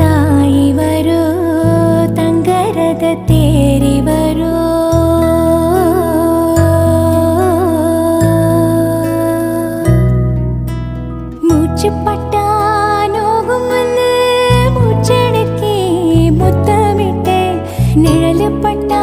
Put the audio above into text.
തായി വരൂ തങ്കരത തേരി വരൂ. മൂച്ചുപട്ടാനോകുമെന്ന് മൂച്ചടക്കി മുത്തമിട്ട് നിഴലുപെട്ടാ